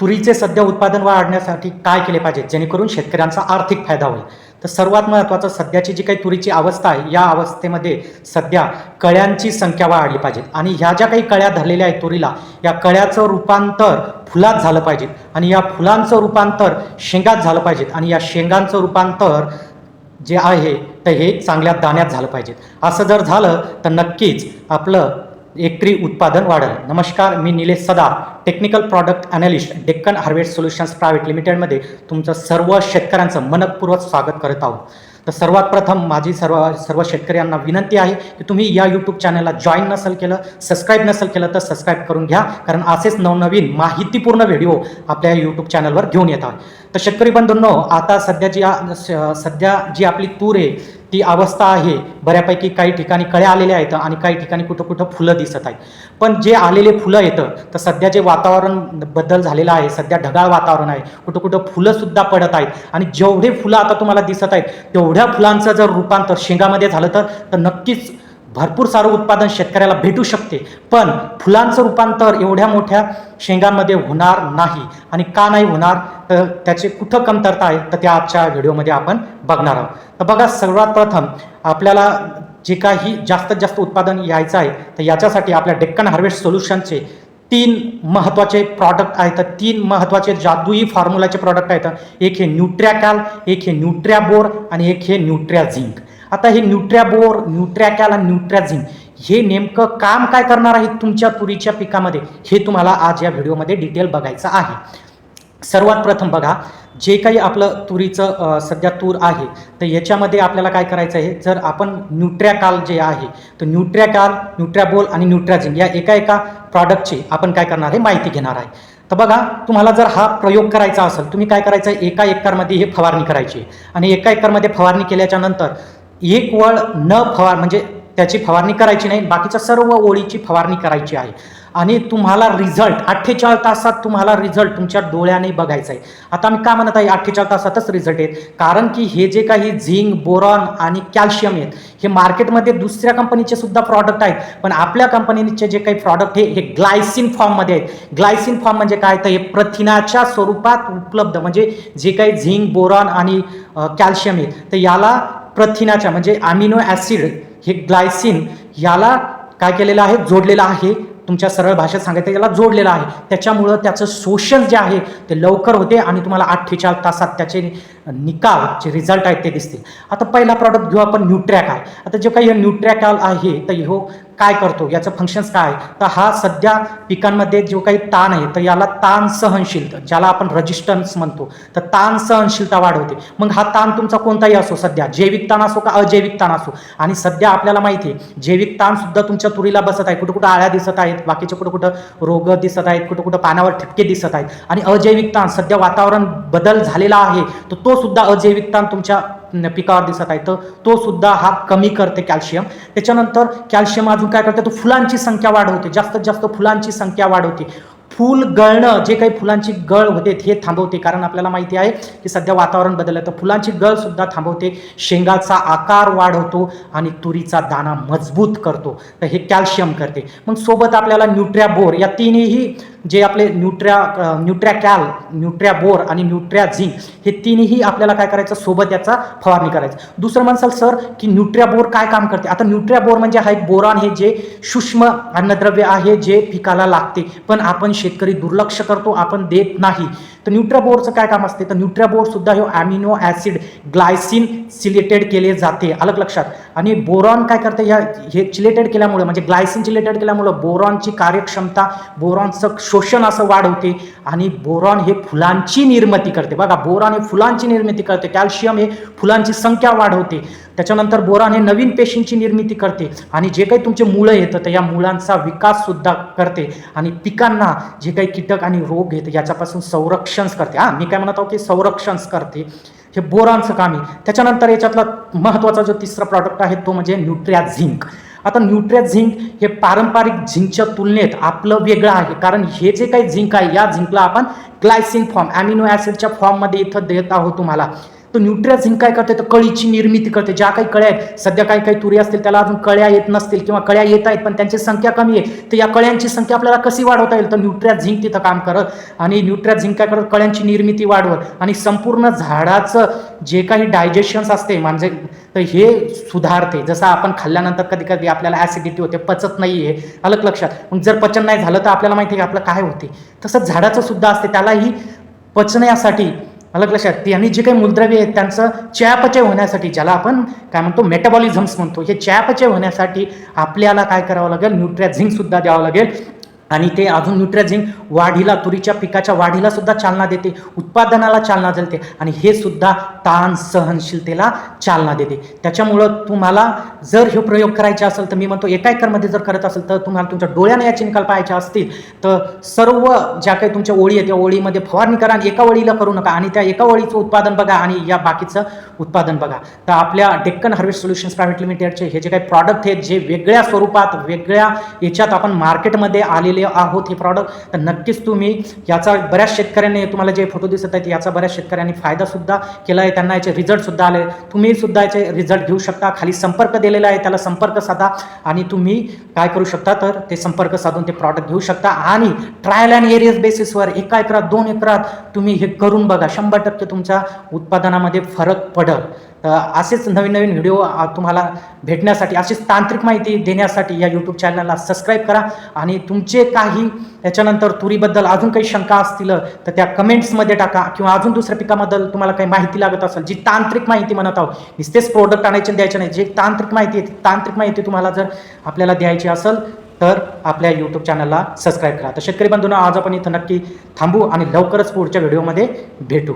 तुरीचे सध्या उत्पादन वाढण्यासाठी काय केले पाहिजे? जेणेकरून शेतकऱ्यांचा आर्थिक फायदा होईल. तर सर्वात महत्त्वाचं सध्याची जी काही तुरीची अवस्था आहे या अवस्थेमध्ये सध्या कळ्यांची संख्या वाढली पाहिजे. आणि ह्या ज्या काही कळ्या धरलेल्या आहेत तुरीला या कळ्याचं रूपांतर फुलात झालं पाहिजे. आणि या फुलांचं रूपांतर शेंगात झालं पाहिजे. आणि या शेंगांचं रूपांतर जे आहे तर हे चांगल्या दाण्यात झालं पाहिजे. असं जर झालं तर नक्कीच आपलं एकरी उत्पादन वाढेल. नमस्कार मी Nilesh Sadar technical product analyst Deccan Harvest Solutions Private लिमिटेडमध्ये तुमचं सर्व शेतकऱ्यांचं मनपूर्वक स्वागत करत आहोत. तर सर्वात प्रथम माझी सर्व सर्व शेतकऱ्यांना विनंती आहे की तुम्ही या यूट्यूब चॅनलला जॉईन नसेल केलं सबस्क्राईब नसेल केलं तर सबस्क्राईब करून घ्या कारण असेच नवनवीन माहितीपूर्ण व्हिडिओ आपल्या यूट्यूब चॅनलवर घेऊन येतात. तर शेतकरी बंधूंनो आता सध्या जी सध्या जी आपली तूर आहे ती अवस्था आहे. बऱ्यापैकी काही ठिकाणी कळ्या आलेल्या आहेत आणि काही ठिकाणी कुठं कुठं फुलं दिसत आहेत. पण जे आलेले फुलं येतं तर सध्या जे वातावरण बदल झालेलं आहे सध्या ढगाळ वातावरण आहे कुठं कुठं फुलंसुद्धा पडत आहेत. आणि जेवढे फुलं आता तुम्हाला दिसत आहेत तेवढ्या फुलांचं जर रूपांतर शेंगामध्ये झालं तर तर नक्कीच भरपूर सारं उत्पादन शेतकऱ्याला भेटू शकते पण फुलांचं रूपांतर एवढ्या मोठ्या शेंगांमध्ये होणार नाही आणि का नाही होणार तर त्याचे कुठं कमतरता आहे तर त्या आजच्या व्हिडिओमध्ये आपण बघणार आहोत. तर बघा सर्वात प्रथम आपल्याला जे काही जास्तीत जास्त उत्पादन यायचं आहे तर याच्यासाठी आपल्या डेक्कन हार्वेस्ट सोल्युशनचे तीन महत्त्वाचे प्रॉडक्ट आहेत. तीन महत्त्वाचे जादुई फॉर्म्युलाचे प्रॉडक्ट आहेत. एक हे न्यूट्रॅकॅल एक हे न्यूट्रॅबोर आणि एक हे न्यूट्रॅझिंक आता हे न्यूट्रॅबोर न्यूट्रॅकॅल आणि न्यूट्रॅझिम हे नेमकं काम काय करणार आहे तुमच्या तुरीच्या पिकामध्ये? हे तुम्हाला आज या व्हिडिओमध्ये डिटेल बघायचं आहे. सर्वात प्रथम बघा जे काही आपलं तुरीचं सध्या तूर आहे तर याच्यामध्ये आपल्याला काय करायचं आहे? जर आपण न्यूट्रॅकाल जे आहे तर न्यूट्रॅकाल न्यूट्रॅबोल आणि न्यूट्रॅझिन या एका एका प्रॉडक्टची आपण काय करणार आहे? माहिती घेणार आहे. तर बघा तुम्हाला जर हा प्रयोग करायचा असेल तुम्ही काय करायचं? आहे एका एकरमध्ये हे फवारणी करायची आहे. आणि एका एकरमध्ये फवारणी केल्याच्यानंतर एक वळ न फवार म्हणजे त्याची फवारणी करायची नाही बाकीच्या सर्व ओळीची फवारणी करायची आहे. आणि तुम्हाला रिझल्ट अठ्ठेचाळीस तासात तुम्हाला रिझल्ट तुमच्या डोळ्याने बघायचा आहे. आता मी का म्हणत आहे अठ्ठेचाळीस तासातच रिझल्ट आहेत. कारण की हे जे काही झिंक बोरॉन आणि कॅल्शियम आहेत हे मार्केटमध्ये दुसऱ्या कंपनीचे सुद्धा प्रॉडक्ट आहेत. पण आपल्या कंपनीचे जे काही प्रॉडक्ट हे हे ग्लायसिन फॉर्ममध्ये आहेत. ग्लायसिन फॉर्म म्हणजे काय? तर हे प्रथिनाच्या स्वरूपात उपलब्ध म्हणजे जे काही झिंक बोरॉन आणि कॅल्शियम आहेत. तर याला प्रथिनाच्या म्हणजे अमिनो ॲसिड हे ग्लायसिन याला काय केलेलं आहे? जोडलेलं आहे. तुमच्या सरळ भाषेत सांगायचं याला जोडलेलं आहे. त्याच्यामुळं त्याचं शोषण जे आहे ते लवकर होते आणि तुम्हाला अठ्ठेचाळ तासात त्याचे निकाल जे रिझल्ट आहेत ते दिसतील. आता पहिला प्रॉडक्ट घेऊ आपण न्यूट्रॅकाल आता जे काही न्यूट्रॅकॉल आहे तर हो काय करतो याचं फंक्शन्स काय? आहे तर हा सध्या पिकांमध्ये जो काही ताण आहे तर याला ताण सहनशीलता ज्याला आपण रजिस्टन्स म्हणतो. तर ताण सहनशीलता वाढवते. मग हा ताण तुमचा कोणताही असो सध्या जैविक ताण असो का अजैविक ताण असो. आणि सध्या आपल्याला माहिती आहे जैविक ताण सुद्धा तुमच्या तुरीला बसत आहे. कुठं कुठं आळ्या दिसत आहेत बाकीचे कुठं कुठं रोग दिसत आहेत कुठं कुठं पानावर ठिपके दिसत आहेत. आणि अजैविक ताण सध्या वातावरण बदल झालेला आहे तर तो सुद्धा अजैविक ताण तुमच्या पिकावर दिसत आहे. तर तो सुद्धा हा कमी करते कॅल्शियम त्याच्यानंतर कॅल्शियम अजून काय करते तो फुलांची संख्या वाढवते. जास्तीत जास्त फुलांची संख्या वाढवते. फूल गळणं जे काही फुलांची गळ होते हे थांबवते. कारण आपल्याला माहिती आहे की सध्या वातावरण बदललं तर फुलांची गळ सुद्धा थांबवते. शेंगाचा आकार वाढवतो आणि तुरीचा दाणा मजबूत करतो. तर हे कॅल्शियम करते. मग सोबत आपल्याला न्यूट्रॅबोर या तिन्ही जे आपले न्यूट्रॅ न्यूट्रॅकॅल न्यूट्रॅबोर आणि न्यूट्रॅझिंक हे तिन्ही आपल्याला काय करायचं? सोबत याचा फवारणी करायचं. दुसरं म्हणसाल सर की न्यूट्रॅबोर काय काम करते? आता न्यूट्रॅबोर म्हणजे हा एक बोरान हे जे सूक्ष्म अन्नद्रव्य आहे जे पिकाला लागते. पण आपण शेतकरी दुर्लक्ष करतो आपण देत नाही. तर न्यूट्राबोरचं काय काम असते? तर न्यूट्राबोर सुद्धा हे अमिनो ॲसिड ग्लायसिन सिलेटेड केले जाते. अलग लक्षात. आणि बोरॉन काय करते? ह्या हे चिलेटेड केल्यामुळे म्हणजे ग्लायसिन चिलेटेड केल्यामुळं बोरॉनची कार्यक्षमता बोरॉनचं शोषण असं वाढवते आणि बोरॉन हे फुलांची निर्मिती करते. बघा बोरॉन हे फुलांची निर्मिती करते. कॅल्शियम हे फुलांची संख्या वाढवते. त्याच्यानंतर बोरान हे नवीन पेशींची निर्मिती करते आणि जे काही तुमचे मुळं येतं तर या मुळांचा विकास सुद्धा करते आणि पिकांना जे काही कीटक आणि रोग येतं याच्यापासून संरक्षण करते. हां मी काय म्हणत आहो की संरक्षण करते. हे बोरांचं काम आहे. त्याच्यानंतर याच्यातला महत्त्वाचा जो तिसरा प्रॉडक्ट आहे तो म्हणजे न्यूट्रिया झिंक. आता न्यूट्रिया झिंक हे पारंपरिक झिंकच्या तुलनेत आपलं वेगळं आहे. कारण हे जे काही झिंक आहे या झिंकला आपण ग्लायसिन फॉर्म अमिनो ॲसिडच्या फॉर्ममध्ये इथं देत आहोत तुम्हाला. तर न्यूट्रिया झिंक काय करते तर कळीची निर्मिती करते ज्या काही कळ्या आहेत सध्या काही काही तुरी असतील त्याला अजून कळ्या येत नसतील किंवा कळ्या येत आहेत पण त्यांची संख्या कमी आहे तर या कळ्यांची संख्या आपल्याला कशी वाढवता येईल? तर न्यूट्रिया झिंक तिथं काम करत आणि न्यूट्रिया झिंक काय करत? कळ्यांची निर्मिती वाढवत आणि संपूर्ण झाडाचं जे काही डायजेशन्स असते म्हणजे तर हे सुधारते. जसं आपण खाल्ल्यानंतर कधी कधी आपल्याला ॲसिडिटी होते पचत नाही आहे अलग लक्षात. मग जर पचन नाही झालं तर आपल्याला माहिती आहे की आपलं काय होते? तसंच झाडाचं सुद्धा असते. त्यालाही पचण्यासाठी अलग लक्षात. त्यांनी जे काही मूलद्रव्य आहेत त्यांचं चयापचय होण्यासाठी ज्याला आपण काय म्हणतो मेटाबॉलिझम्स म्हणतो हे चयापचय होण्यासाठी आपल्याला काय करावं लागेल? न्यूट्रॅझिंगसुद्धा सुद्धा द्यावं लागेल. आणि ते अजून न्यूट्रिया वाढीला तुरीच्या पिकाच्या वाढीला सुद्धा चालना देते उत्पादनाला चालना देते आणि हे सुद्धा ताण सहनशीलतेला चालना देते. त्याच्यामुळं तुम्हाला जर हे प्रयोग करायचे असेल तर मी म्हणतो एका एकरमध्ये जर करत असेल तर तुम्हाला तुमच्या डोळ्याने याचे निकाल पाहायचे असतील तर सर्व ज्या काही तुमच्या ओळी आहेत त्या ओळीमध्ये फवारणी करा आणि एका ओळीला करू नका आणि त्या एका ओळीचं उत्पादन बघा आणि या बाकीचं उत्पादन बघा. तर आपल्या डेक्कन हार्वेस्ट सोल्युशन्स प्रायव्हेट लिमिटेडचे हे जे काही प्रॉडक्ट आहेत जे वेगळ्या स्वरूपात वेगळ्या याच्यात आपण मार्केटमध्ये आलेले आहोत हे प्रॉडक्ट तर नक्कीच तुम्ही याचा बऱ्याच शेतकऱ्यांनी तुम्हाला जे फोटो दिसत आहेत याचा बऱ्याच शेतकऱ्यांनी फायदा सुद्धा केला आहे. त्यांना याचे रिझल्ट सुद्धा आले. तुम्ही सुद्धा याचे रिझल्ट घेऊ शकता. खाली संपर्क दिलेला आहे त्याला संपर्क साधा आणि तुम्ही काय करू शकता तर ते संपर्क साधून ते प्रॉडक्ट घेऊ शकता. आणि ट्रायल अँड एरियस बेसिसवर एका एकरात दोन एकरात तुम्ही हे करून बघा. शंभर टक्के तुमच्या उत्पादनामध्ये फरक पडल. असेच नवीन नवीन व्हिडिओ तुम्हाला भेटण्यासाठी अशीच तांत्रिक माहिती देण्यासाठी या यूट्यूब चॅनलला सबस्क्राईब करा. आणि तुमचे काही त्याच्यानंतर तुरीबद्दल अजून काही शंका असतील तर त्या कमेंट्समध्ये टाका. किंवा अजून दुसऱ्या पिकाबद्दल तुम्हाला काही माहिती लागत असेल जी तांत्रिक माहिती म्हणत आहोत नुसतेच प्रोडक्ट आणायचे द्यायचे नाही. जे तांत्रिक माहिती आहे ती तांत्रिक माहिती तुम्हाला जर आपल्याला द्यायची असेल तर आपल्या यूट्यूब चॅनलला सबस्क्राईब करा. तर शेतकरी बंधूंना आज आपण इथं नक्की थांबू आणि लवकरच पुढच्या व्हिडिओमध्ये भेटू.